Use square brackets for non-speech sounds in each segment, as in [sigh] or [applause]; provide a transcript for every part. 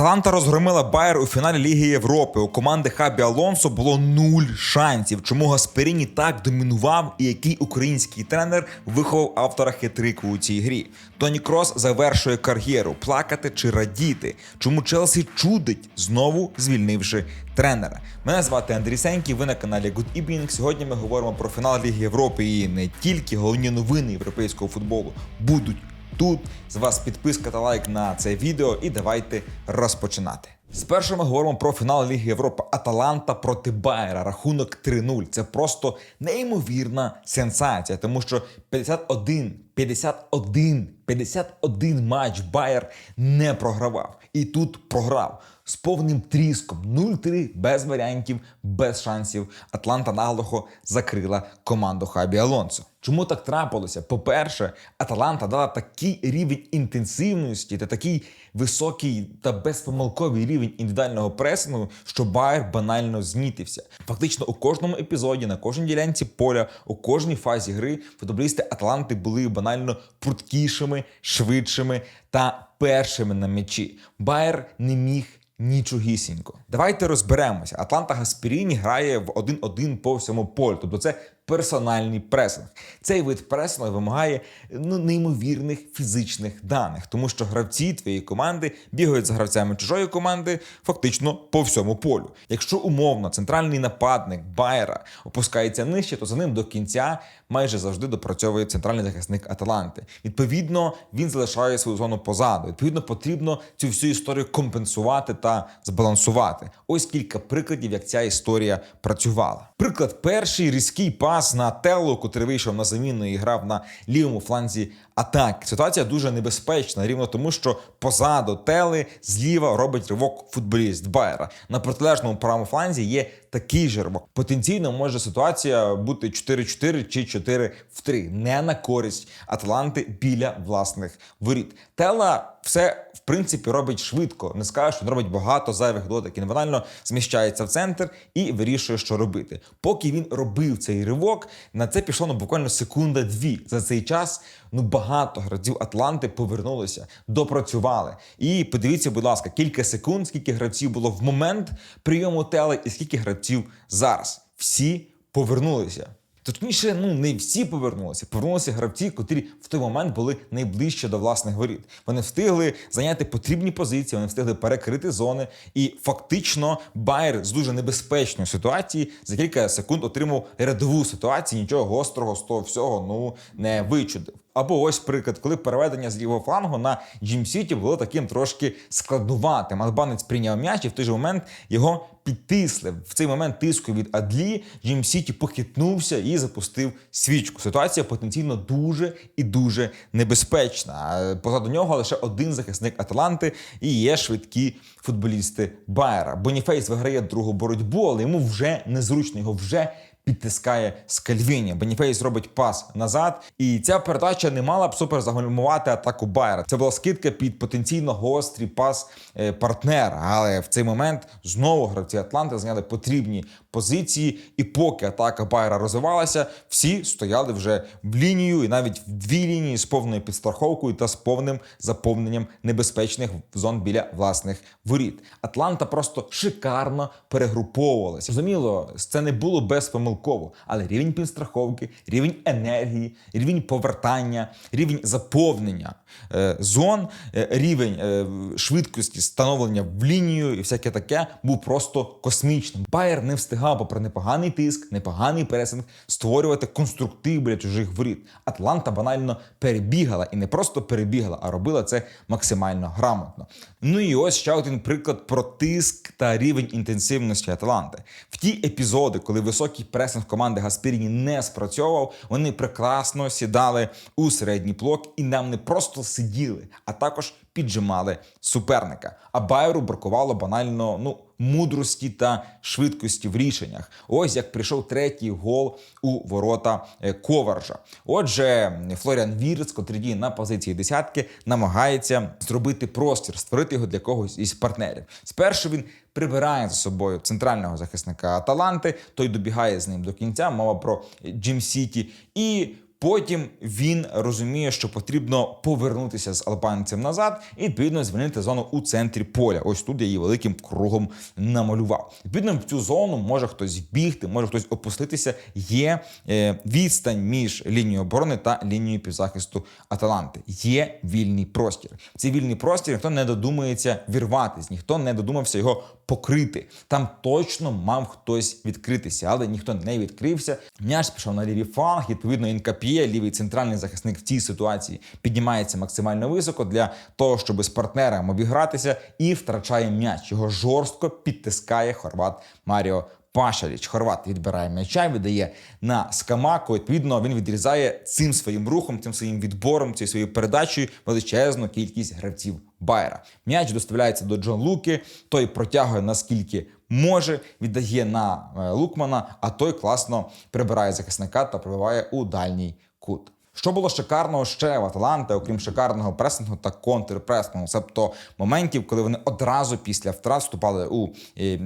Аталанта розгромила Байер у фіналі Ліги Європи. У команди Хабі Алонсо було нуль шансів. Чому Гасперіні так домінував і який український тренер виховав автора хитрику у цій грі? Тоні Крос завершує кар'єру. Плакати чи радіти? Чому Челсі чудить, знову звільнивши тренера? Мене звати Андрій Сенький. Ви на каналі Good Evening. Сьогодні ми говоримо про фінал Ліги Європи і не тільки головні новини європейського футболу будуть тут. З вас підписка та лайк на це відео, і давайте розпочинати. Спершу ми говоримо про фінал Ліги Європи Аталанта проти Байера. Рахунок 3-0. Це просто неймовірна сенсація, тому що 51, 51, 51 матч Байер не програвав. І тут програв з повним тріском 0-3, без варіантів, без шансів. Атланта наглухо закрила команду Хабі Алонсо. Чому так трапилося? По-перше, Аталанта дала такий рівень інтенсивності та такий високий та безпомилковий рівень індивідуального пресингу, що Байер банально знітився. Фактично у кожному епізоді, на кожній ділянці поля, у кожній фазі гри футболісти Аталанти були банально пруткішими, швидшими та першими на м'ячі. Байер не міг нічогісінько. Давайте розберемося. Атланта Гаспіріні грає в 1-1 по всьому полю. Тобто це персональний пресинг. Цей вид пресингу вимагає ну, неймовірних фізичних даних, тому що гравці твоєї команди бігають за гравцями чужої команди фактично по всьому полю. Якщо умовно центральний нападник Байера опускається нижче, то за ним до кінця майже завжди допрацьовує центральний захисник Аталанти. Відповідно, він залишає свою зону позаду. Відповідно, потрібно цю всю історію компенсувати та збалансувати. Ось кілька прикладів, як ця історія працювала. Приклад перший різкий пас на телу, котрий вийшов на заміну і грав на лівому фланзі атаки. Ситуація дуже небезпечна, рівно тому, що позаду Тели зліва робить ривок футболіст Байера. На протилежному правому фланзі є такий же ривок. Потенційно може ситуація бути 4-4 чи 4 в 3. Не на користь Атланти біля власних воріт. Тела все в принципі робить швидко. Не скажу, що робить багато зайвих дотик. Він банально зміщається в центр і вирішує, що робити. Поки він робив цей ривок, на це пішло ну, буквально секунда-дві. За цей час ну багато гравців Атланти повернулися, допрацювали. І подивіться, будь ласка, кілька секунд, скільки гравців було в момент прийому теле, і скільки гравців зараз. Всі повернулися. Точніше, ну не всі повернулися. Повернулися гравці, котрі в той момент були найближче до власних воріт. Вони встигли зайняти потрібні позиції, вони встигли перекрити зони. І фактично Байер з дуже небезпечної ситуації за кілька секунд отримав рядову ситуацію. Нічого гострого з того всього ну не вичудив. Або ось приклад, коли переведення з лівого флангу на Джим Сіті було таким трошки складнуватим. Албанець прийняв м'яч і в той же момент його підтисли. В цей момент тиску від Адлі Джим Сіті похитнувся і запустив свічку. Ситуація потенційно дуже і дуже небезпечна. Позаду нього лише один захисник Аталанти і є швидкі футболісти Байера. Боніфейс виграє другу боротьбу, але йому вже незручно, його вже підтискає Скальвіні. Беніфейс робить пас назад, і ця передача не мала б супер загальмувати атаку Байера. Це була скидка під потенційно гострий пас е, партнера. Але в цей момент знову гравці Атланти зняли потрібні позиції. І поки атака Байера розвивалася, всі стояли вже в лінію, і навіть в дві лінії з повною підстраховкою та з повним заповненням небезпечних зон біля власних воріт. Атланта просто шикарно перегруповувалася. Зрозуміло, це не було без помилково, але рівень підстраховки, рівень енергії, рівень повертання, рівень заповнення е, зон, е, рівень е, швидкості становлення в лінію і всяке таке був просто космічним. Байер не встигав, попри непоганий тиск, непоганий пресинг, створювати конструктив біля чужих воріт. Атланта банально перебігала і не просто перебігала, а робила це максимально грамотно. Ну і ось ще один приклад про тиск та рівень інтенсивності Атланти. В ті епізоди, коли високий пресинг команди Гаспіріні не спрацьовував, вони прекрасно сідали у середній блок і нам не просто сиділи, а також піджимали суперника. А Байеру бракувало банально ну мудрості та швидкості в рішеннях. Ось як прийшов третій гол у ворота е, Коваржа. Отже, Флоріан Вірц, котрий діє на позиції десятки, намагається зробити простір, створити його для когось із партнерів. Спершу він прибирає за собою центрального захисника Аталанти, той добігає з ним до кінця. Мова про Джим Сіті і Потім він розуміє, що потрібно повернутися з албанцем назад і відповідно звільнити зону у центрі поля. Ось тут я її великим кругом намалював. Відповідно, в цю зону може хтось бігти, може хтось опуститися. Є е, відстань між лінією оборони та лінією півзахисту Аталанти. Є вільний простір. Цей вільний простір ніхто не додумається вірватись, ніхто не додумався його покрити. Там точно мав хтось відкритися, але ніхто не відкрився. М'яч пішов на лівий фланг. Відповідно, Інкапіє, лівий центральний захисник в цій ситуації піднімається максимально високо для того, щоб з партнером обігратися, і втрачає м'яч. Його жорстко підтискає хорват Маріо. Пашаліч Хорват відбирає м'яча, віддає на скамаку. Відповідно, він відрізає цим своїм рухом, цим своїм відбором, цією своєю передачею величезну кількість гравців Байера. М'яч доставляється до Джон Луки. Той протягує наскільки може, віддає на е, Лукмана, а той класно прибирає захисника та пробиває у дальній кут. Що було шикарного ще в Аталанти, окрім шикарного пресингу та контрпресингу, тобто моментів, коли вони одразу після втрат вступали у е,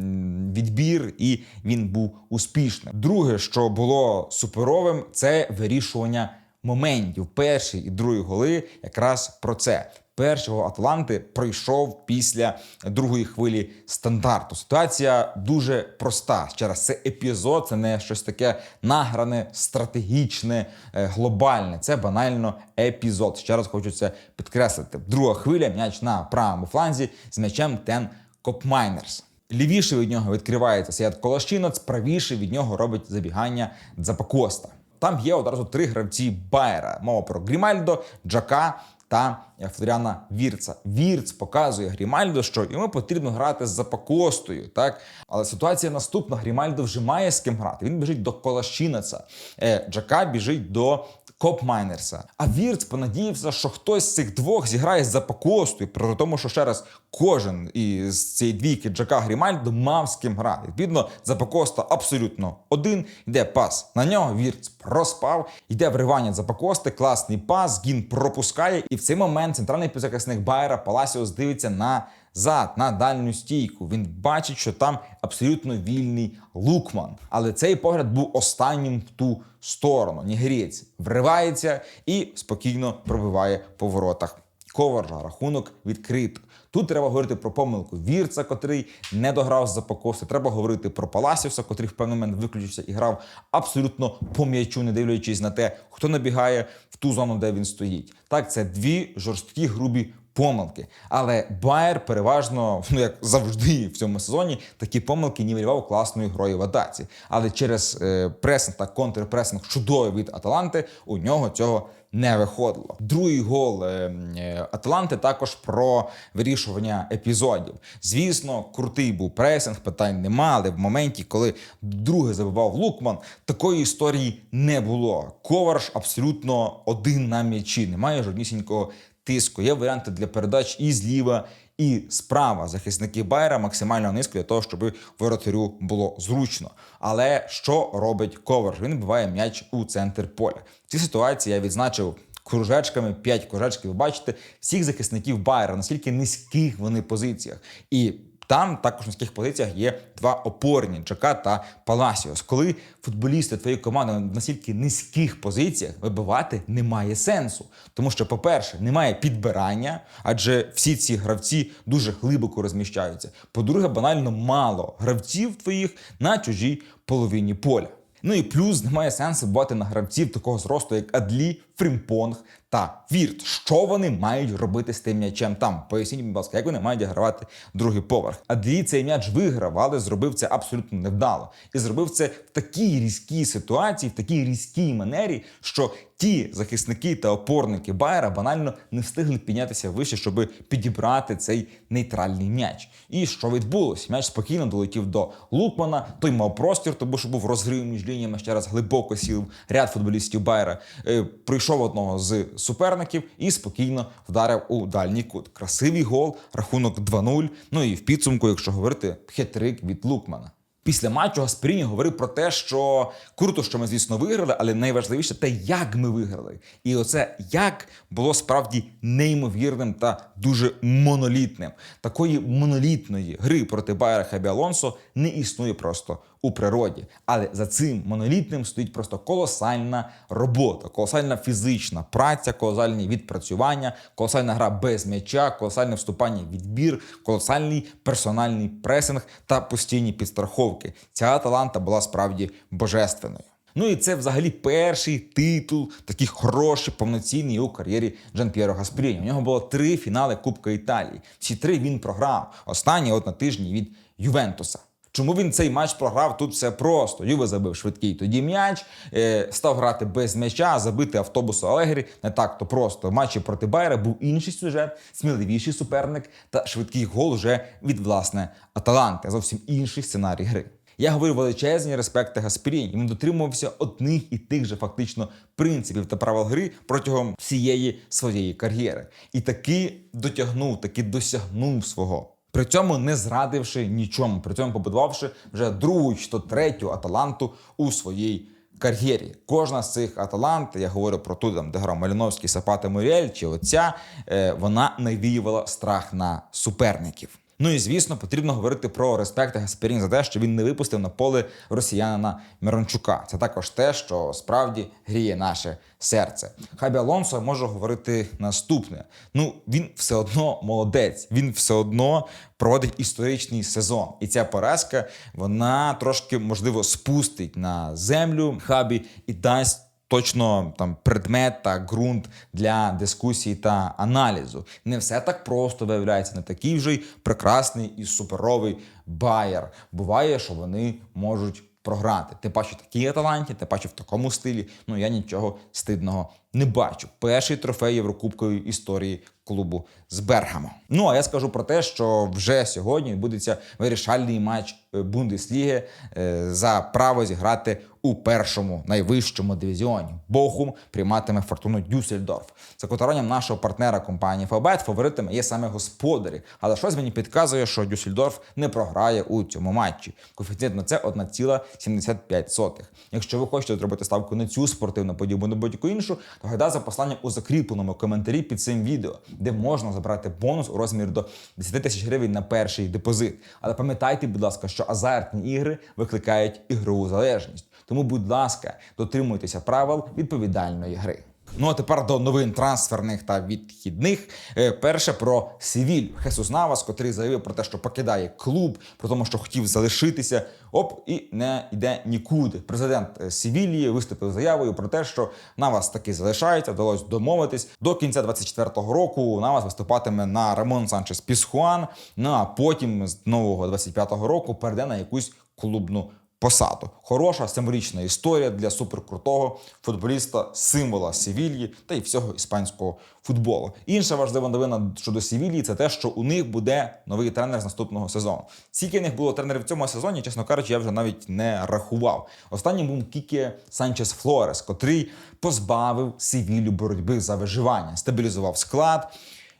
відбір, і він був успішним. Друге, що було суперовим, це вирішування моментів. Перший і другий голи якраз про це. Першого Атланти пройшов після другої хвилі стандарту. Ситуація дуже проста. Ще раз, це епізод, це не щось таке награне, стратегічне, е, глобальне. Це банально епізод. Ще раз хочу це підкреслити. Друга хвиля, м'яч на правому фланзі з м'ячем Тен Копмайнерс. Лівіше від нього відкривається Сіят Колашиноц, правіше від нього робить забігання Дзапакоста. Там є одразу три гравці Байера. Мова про Грімальдо, Джака та Флоріана Вірца. Вірц показує Грімальдо, що йому потрібно грати з Запакостою, так? Але ситуація наступна: Грімальдо вже має з ким грати. Він біжить до Колашинеца, е, Джака біжить до Копмайнерса. А Вірц понадіявся, що хтось з цих двох зіграє з Запакостою, при тому, що ще раз кожен із цієї двійки Джака Грімальдо мав з ким грати. Відповідно, Запакоста абсолютно один. Йде пас на нього. Вірц проспав. Йде вривання Запакости, класний пас. Гін пропускає. І в цей момент центральний півзахисник Байера Паласіос дивиться на зад, на дальню стійку. Він бачить, що там абсолютно вільний Лукман. Але цей погляд був останнім в ту сторону. Нігерієць вривається і спокійно пробиває по воротах. Коваржа, рахунок відкрито. Тут треба говорити про помилку Вірца, котрий не дограв з запакости. Треба говорити про Паласівса, котрий в певний момент виключився і грав абсолютно по м'ячу, не дивлячись на те, хто набігає в ту зону, де він стоїть. Так, це дві жорсткі грубі помилки. Але Байер переважно, [laughs] ну як завжди в цьому сезоні, такі помилки нівелював класною грою в атаці. Але через е, пресинг та контрпресинг чудовий від Аталанти у нього цього не виходило. Другий гол е, е, Атланти також про вирішування епізодів. Звісно, крутий був пресинг, питань нема, але в моменті, коли друге забивав Лукман, такої історії не було. Коварш абсолютно один на м'ячі, немає жоднісінького тиску. Є варіанти для передач і зліва, і справа. Захисники Байера максимально низько для того, щоб воротарю було зручно. Але що робить ковер? Він буває м'яч у центр поля. В цій ситуації я відзначив. Кружечками, 5 кружечків, ви бачите всіх захисників Байера, наскільки низьких вони позиціях. І там також на низьких позиціях є два опорні Джака та Паласіос. Коли футболісти твоєї команди на настільки низьких позиціях вибивати немає сенсу. Тому що, по-перше, немає підбирання, адже всі ці гравці дуже глибоко розміщаються. По-друге, банально мало гравців твоїх на чужій половині поля. Ну і плюс немає сенсу бувати на гравців такого зросту, як Адлі, Фрімпонг та Вірт. Що вони мають робити з тим м'ячем там? Поясніть, будь ласка, як вони мають гравати другий поверх. Адлі цей м'яч виграв, але зробив це абсолютно невдало. І зробив це в такій різкій ситуації, в такій різкій манері, що ті захисники та опорники Байера банально не встигли піднятися вище, щоб підібрати цей нейтральний м'яч. І що відбулося? М'яч спокійно долетів до Лукмана. Той мав простір, тому що був розрив між лініями. Ще раз глибоко сів ряд футболістів Байера. Е, прийшов одного з суперників і спокійно вдарив у дальній кут. Красивий гол, рахунок 2-0. Ну і в підсумку, якщо говорити, хитрик від Лукмана. Після матчу Гаспаріні говорив про те, що круто, що ми, звісно, виграли, але найважливіше те, як ми виграли. І оце як було справді неймовірним та дуже монолітним. Такої монолітної гри проти Байера Хабі Алонсо не існує просто у природі. Але за цим монолітним стоїть просто колосальна робота, колосальна фізична праця, колосальні відпрацювання, колосальна гра без м'яча, колосальне вступання в відбір, колосальний персональний пресинг та постійні підстраховки. Ця Аталанта була справді божественною. Ну і це взагалі перший титул, такий хороший, повноцінний у кар'єрі Джан П'єро Гаспріні. У нього було три фінали Кубка Італії. Всі три він програв. Останній от на тижні від Ювентуса. Чому він цей матч програв? Тут все просто. Юве забив швидкий тоді м'яч, е, став грати без м'яча, забити автобусу Алегрі не так то просто. В матчі проти Байера був інший сюжет, сміливіший суперник та швидкий гол вже від власне Аталанти. Зовсім інший сценарій гри. Я говорю величезні респекти Гаспіріні. Він дотримувався одних і тих же фактично принципів та правил гри протягом всієї своєї кар'єри. І таки дотягнув, таки досягнув свого. При цьому не зрадивши нічому, при цьому побудувавши вже другу чи то третю Аталанту у своїй кар'єрі. Кожна з цих Аталант, я говорю про ту, там, де грав Маліновський, Сапата Муріель чи оця, е, вона навіювала страх на суперників. Ну і звісно, потрібно говорити про респект Гасперін за те, що він не випустив на поле росіянина Мирончука. Це також те, що справді гріє наше серце. Хабі Алонсо може говорити наступне: ну він все одно молодець, він все одно проводить історичний сезон. І ця поразка вона трошки можливо спустить на землю хабі і дасть. Точно там предмет та ґрунт для дискусії та аналізу. Не все так просто виявляється, не такий вже й прекрасний і суперовий байер. Буває, що вони можуть програти. Ти бачиш такі таланті, ти бачиш в такому стилі. Ну я нічого стидного не бачу. Перший трофей Єврокубкової історії клубу з Бергамом. Ну а я скажу про те, що вже сьогодні відбудеться вирішальний матч е, Бундесліги е, за право зіграти у першому найвищому дивізіоні. Бохум прийматиме фортуну Дюссельдорф. За котиранням нашого партнера компанії Фабет фаворитами є саме господарі. Але щось мені підказує, що Дюссельдорф не програє у цьому матчі. Коефіцієнт на це 1,75. Якщо ви хочете зробити ставку на цю спортивну подію або будь-яку іншу, то за посланням у закріпленому коментарі під цим відео, де можна забрати бонус у розмірі до 10 тисяч гривень на перший депозит. Але пам'ятайте, будь ласка, що азартні ігри викликають ігрову залежність. Тому, будь ласка, дотримуйтеся правил відповідальної гри. Ну а тепер до новин трансферних та відхідних. Е, Перше про Севіль. Хесус Навас, котрий заявив про те, що покидає клуб, про тому, що хотів залишитися. Оп, і не йде нікуди. Президент е, Севілії виступив заявою про те, що Навас таки залишається, вдалося домовитись. До кінця 24-го року Навас виступатиме на Рамон Санчес Пісхуан. Ну а потім з нового 25-го року перейде на якусь клубну посаду. Хороша символічна історія для суперкрутого футболіста, символа Севільї та й всього іспанського футболу. Інша важлива новина щодо Севільї це те, що у них буде новий тренер з наступного сезону. Скільки них було тренерів в цьому сезоні, чесно кажучи, я вже навіть не рахував. Останнім був Кіке Санчес Флорес, котрий позбавив Севілью боротьби за виживання, стабілізував склад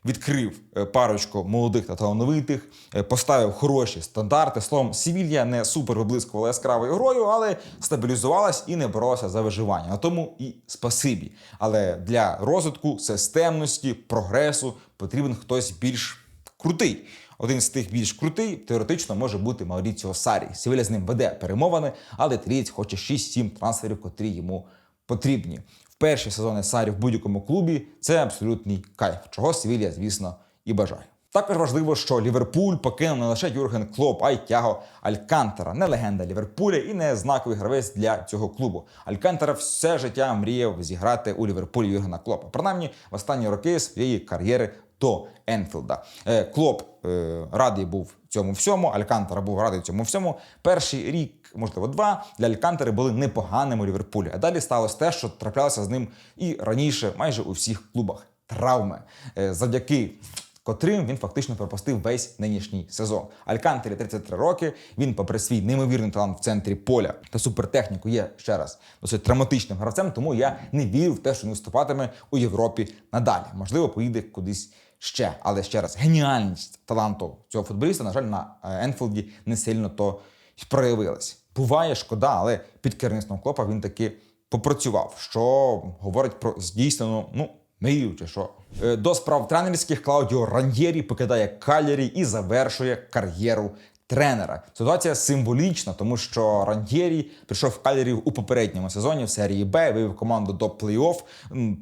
відкрив е, парочку молодих та талановитих, е, поставив хороші стандарти. Словом, Сівілья не супер виблискувала яскравою грою, але стабілізувалась і не боролася за виживання. На тому і спасибі. Але для розвитку системності, прогресу потрібен хтось більш крутий. Один з тих більш крутий теоретично може бути Мауріціо Сарі. Сівіля з ним веде перемовини, але трієць хоче 6-7 трансферів, котрі йому потрібні. Перші сезони Сарі в будь-якому клубі це абсолютний кайф, чого Севілія, звісно, і бажає. Також важливо, що Ліверпуль покинув не лише Юрген Клоп, а й Тяго Алькантера, не легенда Ліверпуля і не знаковий гравець для цього клубу. Алькантера все життя мріяв зіграти у Ліверпулі Юргена Клопа. Принаймні в останні роки своєї кар'єри до Енфілда. Е, Клоп е, радий був цьому всьому. Алькантера був радий цьому всьому. Перший рік, можливо, два для Алькантери були непоганими у Ліверпулі. А далі сталося те, що траплялося з ним і раніше, майже у всіх клубах. Травми Е, завдяки котрим він фактично пропустив весь нинішній сезон. Алькантері 33 роки. Він, попри свій неймовірний талант в центрі поля та супертехніку, є ще раз досить травматичним гравцем. Тому я не вірю в те, що він виступатиме у Європі надалі. Можливо, поїде кудись ще. Але ще раз, геніальність таланту цього футболіста, на жаль, на е, Енфілді не сильно то проявилась. Буває шкода, але під керівництвом Клопа він таки попрацював, що говорить про здійснену, ну, мрію чи що. Е, До справ тренерських Клаудіо Раньєрі покидає Калірі і завершує кар'єру тренера. Ситуація символічна, тому що Раньєрі прийшов в Калірі у попередньому сезоні в серії Б, вивів команду до плей-офф,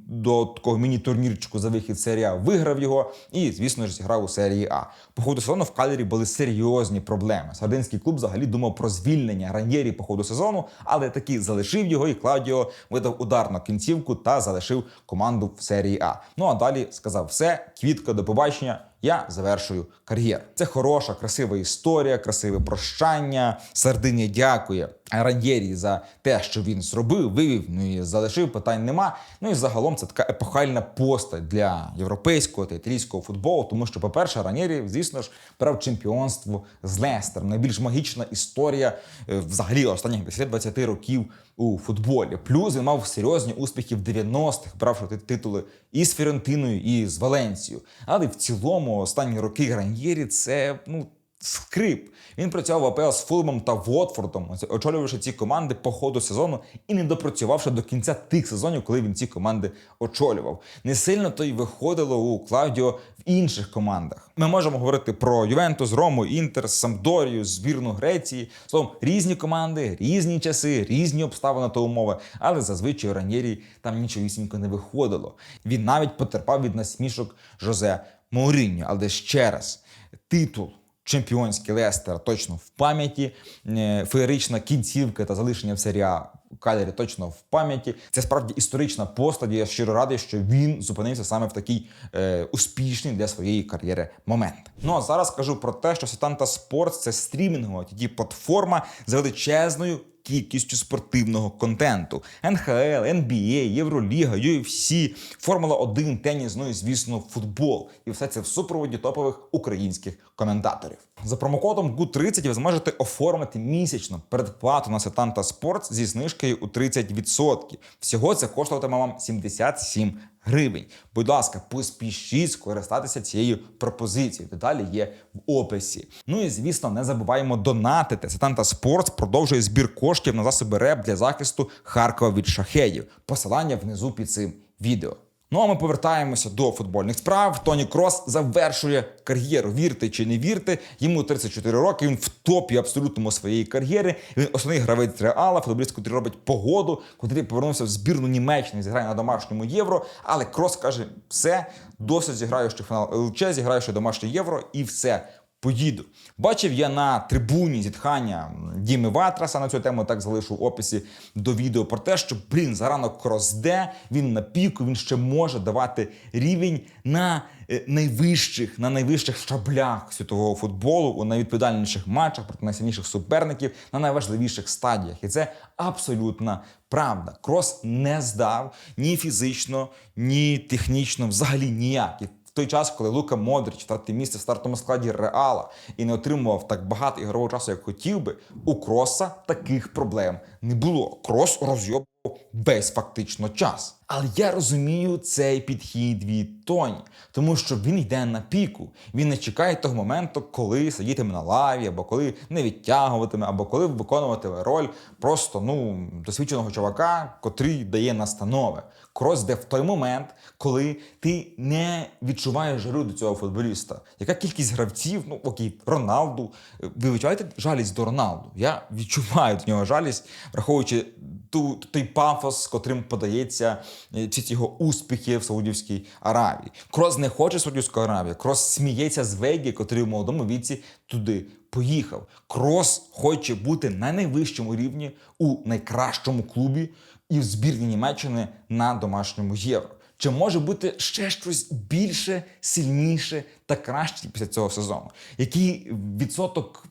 до такого міні-турнірчику за вихід А, виграв його і, звісно ж, зіграв у серії А. По ходу сезону в Калірі були серйозні проблеми. Сардинський клуб взагалі думав про звільнення Раньєрі по ходу сезону, але таки залишив його, і Клаудіо видав ударну кінцівку та залишив команду в серії А. Ну а далі сказав: все, квітка, до побачення. Я завершую кар'єру. Це хороша, красива історія, красиве прощання. Сардині дякує Раньєрі за те, що він зробив, вивів, ну і залишив. Питань нема. Ну і загалом це така епохальна постать для європейського та італійського футболу. Тому що, по-перше, Раньєрі, звісно ж, брав чемпіонство з Лестером. Найбільш магічна історія е, взагалі останніх 10-20 років у футболі. Плюс він мав серйозні успіхи в 90-х, бравши титули і з Фіорентиною, і з Валенцією. Але в цілому останні роки Раньєрі це ну. Скрип. Він працював в АПЛ з Фулмом та Вотфордом, очолювавши ці команди по ходу сезону і не допрацювавши до кінця тих сезонів, коли він ці команди очолював. Не сильно то й виходило у Клаудіо в інших командах. Ми можемо говорити про Ювентус, Рому, Інтер, Самдорію, збірну Греції. Словом, різні команди, різні часи, різні обставини та умови. Але зазвичай Ранєрі там нічогісінько не виходило. Він навіть потерпав від насмішок Жозе Мауріньо. Але ще раз, титул. Чемпіонський Лестер точно в пам'яті, е, феєрична кінцівка та залишення в серія Калері точно в пам'яті. Це справді історична постать. Я щиро радий, що він зупинився саме в такий е, успішний для своєї кар'єри момент. Ну а зараз скажу про те, що Сетанта Спортс це стрімінгова тоді платформа з величезною кількістю спортивного контенту: НХЛ, NBA, Євроліга, UFC, Формула 1, теніс, ну і звісно, футбол. І все це в супроводі топових українських коментаторів. За промокодом GU30 ви зможете оформити місячну передплату на Сетанта Sports зі знижкою у 30%. Всього це коштуватиме вам 77 гривень. Будь ласка, поспішіть скористатися цією пропозицією. Деталі є в описі. Ну і звісно, не забуваємо донатити. Сетанта Спортс продовжує збір коштів на засоби РЕП для захисту Харкова від шахедів. Посилання внизу під цим відео. Ну а ми повертаємося до футбольних справ. Тоні Крос завершує кар'єру. Вірте чи не вірте, йому 34 роки. Він в топі абсолютному своєї кар'єри. Він основний гравець Реала, футболіст, який робить погоду, котрий повернувся в збірну Німеччини, зіграє на домашньому євро. Але Крос каже: все, досить зіграю ще фінал ЛЧ, зіграю ще домашнє євро, і все. Поїду. Бачив я на трибуні зітхання Діми Ватраса на цю тему, так залишу в описі до відео про те, що блін, заранок кросде, він на піку, він ще може давати рівень на е, найвищих, на найвищих щаблях світового футболу, у найвідповідальніших матчах проти найсильніших суперників, на найважливіших стадіях. І це абсолютна правда. Крос не здав ні фізично, ні технічно, взагалі ніяк. Той час, коли Лука Модрич втратив місце в стартовому складі Реала і не отримував так багато ігрового часу, як хотів би, у Кроса таких проблем не було. Крос розйобував весь фактично час. Але я розумію цей підхід від Тоні, тому що він йде на піку. Він не чекає того моменту, коли сидітиме на лаві, або коли не відтягуватиме, або коли виконуватиме роль просто ну досвідченого чувака, котрий дає настанови. Крос йде в той момент, коли ти не відчуваєш жару до цього футболіста. Яка кількість гравців, ну окей, Роналду. Ви відчуваєте жалість до Роналду? Я відчуваю до нього жалість, враховуючи ту той пафос, з котрим подається е, ці його успіхи в Саудівській Аравії. Крос не хоче Саудівську Аравію. Крос сміється з Вегі, котрий в молодому віці туди поїхав. Крос хоче бути на найвищому рівні у найкращому клубі і в збірні Німеччини на домашньому євро. Чи може бути ще щось більше, сильніше та краще після цього сезону? Який відсоток,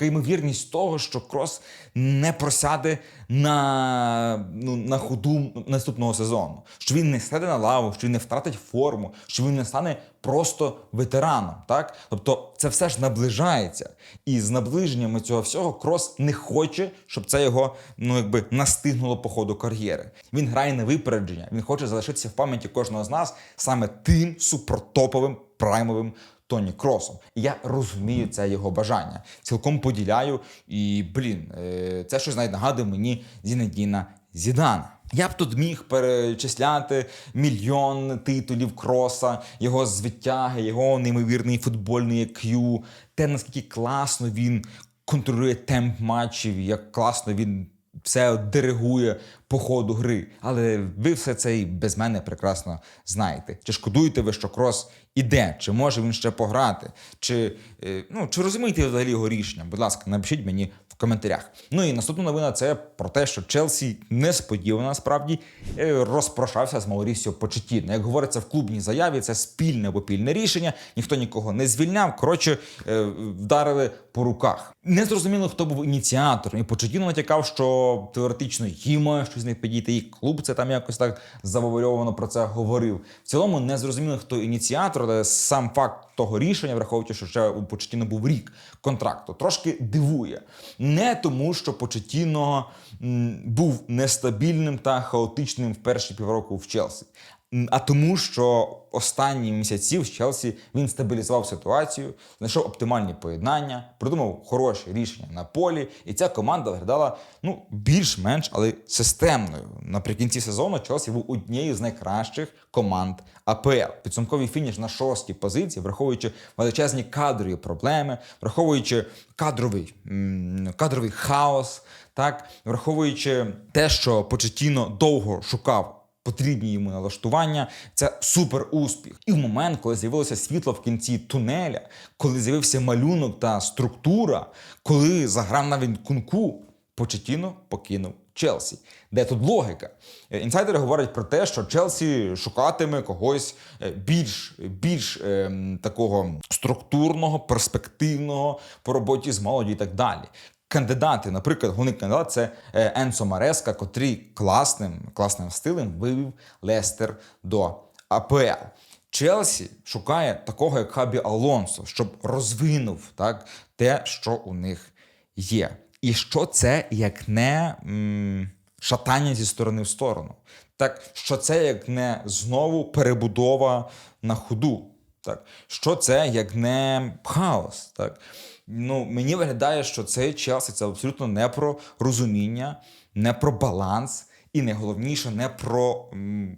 ймовірність того, що крос не просяде на, ну, на ходу наступного сезону? Що він не сяде на лаву, що він не втратить форму, що він не стане просто ветераном. Так? Тобто це все ж наближається. І з наближеннями цього всього крос не хоче, щоб це його ну, якби настигнуло по ходу кар'єри. Він грає на випередження, він хоче залишитися в пам'яті кожного з нас саме тим супертоповим праймовим Тоні Кросом. І я розумію це його бажання. Цілком поділяю. І блін, е, це щось навіть нагадує мені Зінедіна Зідана. Я б тут міг перечисляти мільйон титулів кроса, його звитяги, його неймовірний футбольний IQ, те наскільки класно він контролює темп матчів, як класно він все диригує по ходу гри. Але ви все це і без мене прекрасно знаєте. Чи шкодуєте ви, що крос іде? Чи може він ще пограти? Чи, е, ну, чи розумієте взагалі його рішення? Будь ласка, напишіть мені в коментарях. Ну і наступна новина це про те, що Челсі несподівано насправді е, розпрошався з Маурісіо Почетіно. Як говориться в клубній заяві, це спільне або пільне рішення. Ніхто нікого не звільняв. Коротше, е, вдарили по руках. Не зрозуміло, хто був ініціатором. І Почетіно натякав, що теоретично їм має щось не підійти, і клуб це там якось так завуальовано про це говорив. В цілому не зрозуміло, хто ініціатор, але сам факт того рішення, враховуючи, що ще у Почетіно був рік контракту, трошки дивує. Не тому, що Почетіно був нестабільним та хаотичним в перші півроку в Челсі. А тому, що останні місяці в Челсі він стабілізував ситуацію, знайшов оптимальні поєднання, придумав хороші рішення на полі, і ця команда виглядала ну більш-менш, але системною. Наприкінці сезону Челсі був однією з найкращих команд АПЛ. Підсумковий фініш на шостій позиції, враховуючи величезні кадрові проблеми, враховуючи кадровий, кадровий хаос, так враховуючи те, що Почетіно довго шукав потрібні йому налаштування. Це супер успіх. І в момент, коли з'явилося світло в кінці тунеля, коли з'явився малюнок та структура, коли заграв навіть кунку, Почетіно покинув Челсі. Де тут логіка? Е, Інсайдери говорять про те, що Челсі шукатиме когось е, більш, більш ем, такого структурного, перспективного по роботі з молоді і так далі. Кандидати, наприклад, головний кандидат це е, Енсо Мареска, котрий класним, класним стилем вивів Лестер до АПЛ. Челсі шукає такого, як Хабі Алонсо, щоб розвинув так, те, що у них є. І що це як не м, шатання зі сторони в сторону. Так, що це як не знову перебудова на ходу. Так, що це як не хаос? Так, ну мені виглядає, що цей Челсі це абсолютно не про розуміння, не про баланс, і найголовніше не про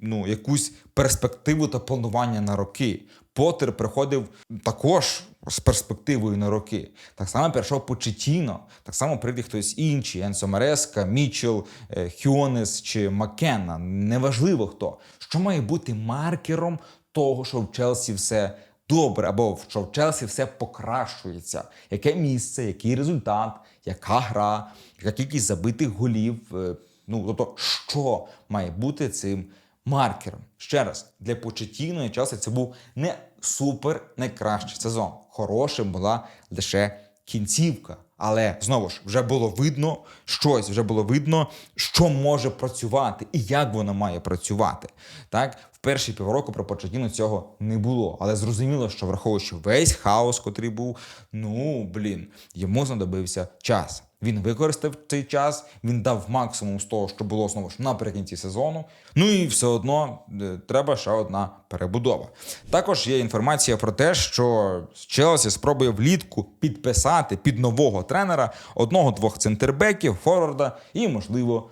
ну, якусь перспективу та планування на роки. Поттер приходив також з перспективою на роки. Так само прийшов Почетіно, так само прийде хтось інший: Енсо Мареска, Мічел, е, Хіонес чи Маккенна. Неважливо хто. Що має бути маркером того, що в Челсі все добре, або що в Челсі все покращується. Яке місце, який результат, яка гра, яка кількість забитих голів. е, Ну, тобто, що має бути цим маркером? Ще раз, для Почетіно і Челсі це був не супер найкращий сезон. Хорошим була лише кінцівка. Але знову ж вже було видно щось, вже було видно, що може працювати і як воно має працювати. Так, перші півроку про Почетіно цього не було. Але зрозуміло, що враховуючи весь хаос, котрий був, ну блін, йому знадобився час. Він використав цей час, він дав максимум з того, що було знову ж наприкінці сезону. Ну і все одно е, треба ще одна перебудова. Також є інформація про те, що Челсі спробує влітку підписати під нового тренера одного-двох центрбеків, форварда і, можливо,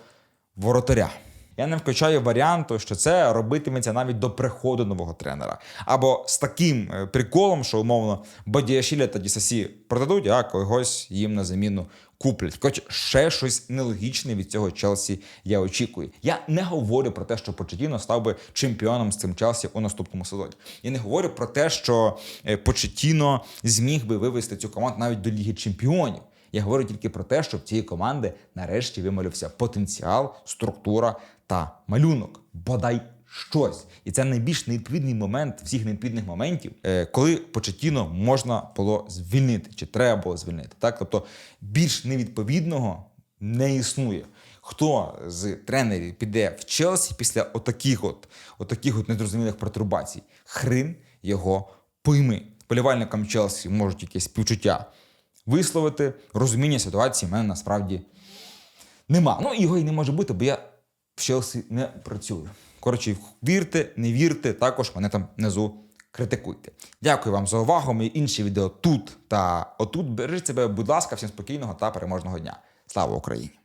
воротаря. Я не включаю варіанту, що це робитиметься навіть до приходу нового тренера. Або з таким е, приколом, що умовно Бадіашіля та Дісасі продадуть, а когось їм на заміну куплять. Хоч ще щось нелогічне від цього Челсі я очікую. Я не говорю про те, що Почетіно став би чемпіоном з цим Челсі у наступному сезоні. Я не говорю про те, що е, Почетіно зміг би вивести цю команду навіть до Ліги Чемпіонів. Я говорю тільки про те, що в цієї команди нарешті вималювався потенціал, структура та малюнок. Бодай щось. І це найбільш невідповідний момент всіх невідповідних моментів, е, коли Почетіно можна було звільнити, чи треба було звільнити. Так? Тобто більш невідповідного не існує. Хто з тренерів піде в Челсі після отаких от, отаких от незрозумілих пертурбацій? Хрин його пойми. Полівальникам Челсі можуть якесь співчуття висловити. Розуміння ситуації в мене насправді нема. Ну, його і не може бути, бо я в Челсі не працюю. Коротше, вірте, не вірте, також мене там внизу критикуйте. Дякую вам за увагу. Мої інші відео тут та отут. Бережіть себе, будь ласка, всім спокійного та переможного дня. Слава Україні!